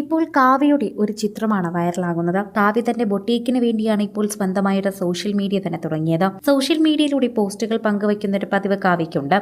ഇപ്പോൾ കാവ്യയുടെ ഒരു ചിത്രമാണ് വൈറലാകുന്നത്. കാവ്യ തന്റെ ബൊട്ടീക്കിന് വേണ്ടിയാണ് ഇപ്പോൾ സ്വന്തമായിട്ട് സോഷ്യൽ മീഡിയ തന്നെ തുടങ്ങിയത്. സോഷ്യൽ മീഡിയയിലൂടെ പോസ്റ്റുകൾ പങ്കുവയ്ക്കുന്ന ഒരു പതിവ് കാവ്യയ്ക്കുണ്ട്.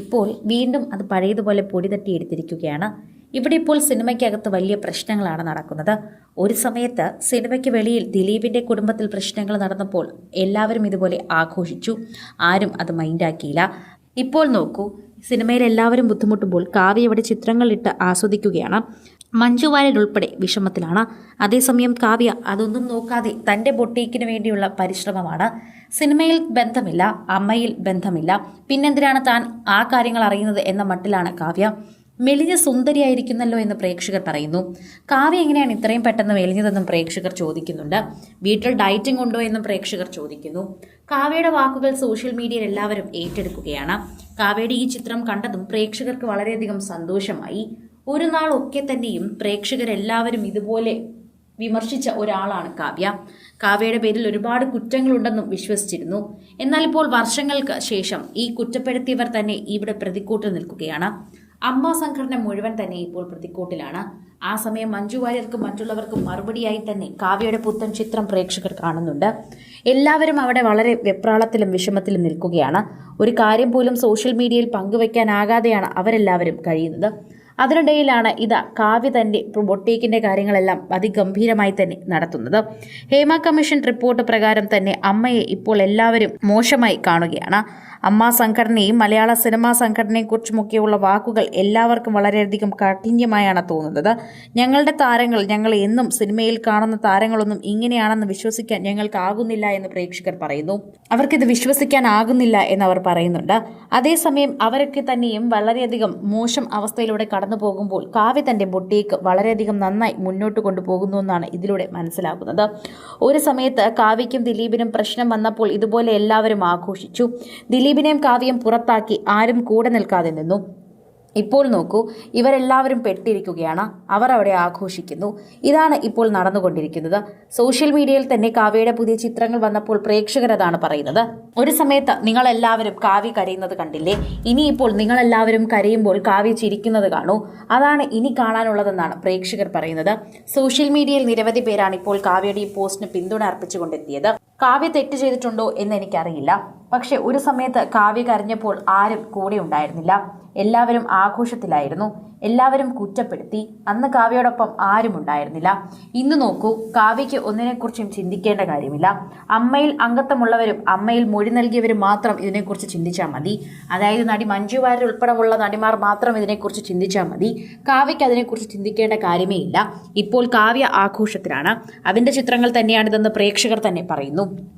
ഇപ്പോൾ വീണ്ടും അത് പഴയതുപോലെ പൊടി തട്ടിയെടുത്തിരിക്കുകയാണ് ഇവിടെ ഇപ്പോൾ സിനിമയ്ക്കകത്ത് വലിയ പ്രശ്നങ്ങളാണ് നടക്കുന്നത്. ഒരു സമയത്ത് സിനിമയ്ക്ക് വെളിയിൽ ദിലീപിന്റെ കുടുംബത്തിൽ പ്രശ്നങ്ങൾ നടന്നപ്പോൾ എല്ലാവരും ഇതുപോലെ ആഘോഷിച്ചു. ആരും അത് മൈൻഡാക്കിയില്ല. ഇപ്പോൾ നോക്കൂ സിനിമയിൽ എല്ലാവരും ബുദ്ധിമുട്ടുമ്പോൾ കാവ്യ ഇവിടെ ചിത്രങ്ങളിട്ട് ആസ്വദിക്കുകയാണ്. മഞ്ജു വാര്യർ ഉൾപ്പെടെ വിഷമത്തിലാണ്. അതേസമയം കാവ്യ അതൊന്നും നോക്കാതെ തന്റെ ബൊട്ടീക്കിന് വേണ്ടിയുള്ള പരിശ്രമമാണ്. സിനിമയിൽ ബന്ധമില്ല അമ്മയിൽ ബന്ധമില്ല. പിന്നെന്തിനാണ് താൻ ആ കാര്യങ്ങൾ അറിയുന്നത് എന്ന മട്ടിലാണ് കാവ്യ. മെലിഞ്ഞ സുന്ദരിയായിരിക്കുന്നല്ലോ എന്ന് പ്രേക്ഷകർ പറയുന്നു. കാവ്യ എങ്ങനെയാണ് ഇത്രയും പെട്ടെന്ന് മെലിഞ്ഞതെന്നും പ്രേക്ഷകർ ചോദിക്കുന്നുണ്ട്. വീട്ടിൽ ഡയറ്റിംഗ് ഉണ്ടോ എന്നും പ്രേക്ഷകർ ചോദിക്കുന്നു. കാവ്യയുടെ വാക്കുകൾ സോഷ്യൽ മീഡിയയിൽ എല്ലാവരും ഏറ്റെടുക്കുകയാണ്. കാവ്യയുടെ ഈ ചിത്രം കണ്ടതും പ്രേക്ഷകർക്ക് വളരെയധികം സന്തോഷമായി. ഒരു നാൾ ഒക്കെ തന്നെയും പ്രേക്ഷകരെല്ലാവരും ഇതുപോലെ വിമർശിച്ച ഒരാളാണ് കാവ്യ. കാവ്യയുടെ പേരിൽ ഒരുപാട് കുറ്റങ്ങളുണ്ടെന്നും വിശ്വസിച്ചിരുന്നു. എന്നാൽ ഇപ്പോൾ വർഷങ്ങൾക്ക് ശേഷം ഈ കുറ്റപ്പെടുത്തിയവർ തന്നെ ഇവിടെ പ്രതിക്കൂട്ടിൽ നിൽക്കുകയാണ്. അമ്മ സംഘടന മുഴുവൻ തന്നെ ഇപ്പോൾ പ്രതിക്കൂട്ടിലാണ്. ആ സമയം മഞ്ജു വാര്യർക്കും മറ്റുള്ളവർക്കും മറുപടിയായി തന്നെ കാവ്യയുടെ പുത്തൻ ചിത്രം പ്രേക്ഷകർ കാണുന്നുണ്ട്. എല്ലാവരും അവിടെ വളരെ വെപ്രാളത്തിലും വിഷമത്തിലും നിൽക്കുകയാണ്. ഒരു കാര്യം പോലും സോഷ്യൽ മീഡിയയിൽ പങ്കുവയ്ക്കാനാകാതെയാണ് അവരെല്ലാവരും കഴിയുന്നത്. അതിനിടയിലാണ് ഇത് കാവ്യ തന്റെ ബൊട്ടീക്കിന്റെ കാര്യങ്ങളെല്ലാം അതിഗംഭീരമായി തന്നെ നടത്തുന്നത്. ഹേമ കമ്മീഷൻ റിപ്പോർട്ട് പ്രകാരം തന്നെ അമ്മയെ ഇപ്പോൾ എല്ലാവരും മോശമായി കാണുകയാണ്. അമ്മ സംഘടനയും മലയാള സിനിമാ സംഘടനയെക്കുറിച്ചുമൊക്കെയുള്ള വാക്കുകൾ എല്ലാവർക്കും വളരെയധികം കാഠിന്യമായാണ് തോന്നുന്നത്. ഞങ്ങളുടെ താരങ്ങൾ ഞങ്ങൾ എന്നും സിനിമയിൽ കാണുന്ന താരങ്ങളൊന്നും ഇങ്ങനെയാണെന്ന് വിശ്വസിക്കാൻ ഞങ്ങൾക്കാകുന്നില്ല എന്ന് പ്രേക്ഷകർ പറയുന്നു. അവർക്കിത് വിശ്വസിക്കാനാകുന്നില്ല എന്നവർ പറയുന്നുണ്ട്. അതേസമയം അവരൊക്കെ തന്നെയും വളരെയധികം മോശം അവസ്ഥയിലൂടെ കടന്നു പോകുമ്പോൾ കാവ്യ തന്റെ ബൊട്ടീക്ക് വളരെയധികം നന്നായി മുന്നോട്ട് കൊണ്ടുപോകുന്നു എന്നാണ് ഇതിലൂടെ മനസ്സിലാകുന്നത്. ഒരു സമയത്ത് കാവ്യയ്ക്കും ദിലീപിനും പ്രശ്നം വന്നപ്പോൾ ഇതുപോലെ എല്ലാവരും ആഘോഷിച്ചു. ദിലീപിനെയും കാവ്യം പുറത്താക്കി ആരും കൂടെ നിൽക്കാതെ നിന്നു. ഇപ്പോൾ നോക്കൂ ഇവരെല്ലാവരും പെട്ടിരിക്കുകയാണ്. അവർ അവിടെ ആഘോഷിക്കുന്നു. ഇതാണ് ഇപ്പോൾ നടന്നുകൊണ്ടിരിക്കുന്നത്. സോഷ്യൽ മീഡിയയിൽ തന്നെ കാവ്യയുടെ പുതിയ ചിത്രങ്ങൾ വന്നപ്പോൾ പ്രേക്ഷകർ അതാണ് പറയുന്നത്. ഒരു സമയത്ത് നിങ്ങളെല്ലാവരും കാവ്യ കരയുന്നത് കണ്ടില്ലേ? ഇനിയിപ്പോൾ നിങ്ങളെല്ലാവരും കരയുമ്പോൾ കാവ്യ ചിരിക്കുന്നത് കാണൂ. അതാണ് ഇനി കാണാനുള്ളതെന്നാണ് പ്രേക്ഷകർ പറയുന്നത്. സോഷ്യൽ മീഡിയയിൽ നിരവധി പേരാണ് ഇപ്പോൾ കാവ്യയുടെ ഈ പോസ്റ്റിന് പിന്തുണ അർപ്പിച്ചുകൊണ്ടെത്തിയത്. കാവ്യ തെറ്റ് ചെയ്തിട്ടുണ്ടോ എന്ന് എനിക്കറിയില്ല. പക്ഷെ ഒരു സമയത്ത് കാവ്യ കരഞ്ഞപ്പോൾ ആരും കൂടെ ഉണ്ടായിരുന്നില്ല. എല്ലാവരും ആഘോഷത്തിലായിരുന്നു. എല്ലാവരും കുറ്റപ്പെടുത്തി. അന്ന് കാവ്യയോടൊപ്പം ആരും ഉണ്ടായിരുന്നില്ല. ഇന്ന് നോക്കൂ കാവ്യയ്ക്ക് ഒന്നിനെക്കുറിച്ചും ചിന്തിക്കേണ്ട കാര്യമില്ല. അമ്മയിൽ അംഗത്വമുള്ളവരും അമ്മയിൽ മൊഴി നൽകിയവരും മാത്രം ഇതിനെക്കുറിച്ച് ചിന്തിച്ചാൽ മതി. അതായത് നടി മഞ്ജു വാര്യർ ഉൾപ്പെടെയുള്ള നടിമാർ മാത്രം ഇതിനെക്കുറിച്ച് ചിന്തിച്ചാൽ മതി. കാവ്യയ്ക്ക് അതിനെക്കുറിച്ച് ചിന്തിക്കേണ്ട കാര്യമേ ഇല്ല. ഇപ്പോൾ കാവ്യ ആഘോഷത്തിലാണ്. അതിന്റെ ചിത്രങ്ങൾ തന്നെയാണിതെന്ന് പ്രേക്ഷകർ തന്നെ പറയുന്നു.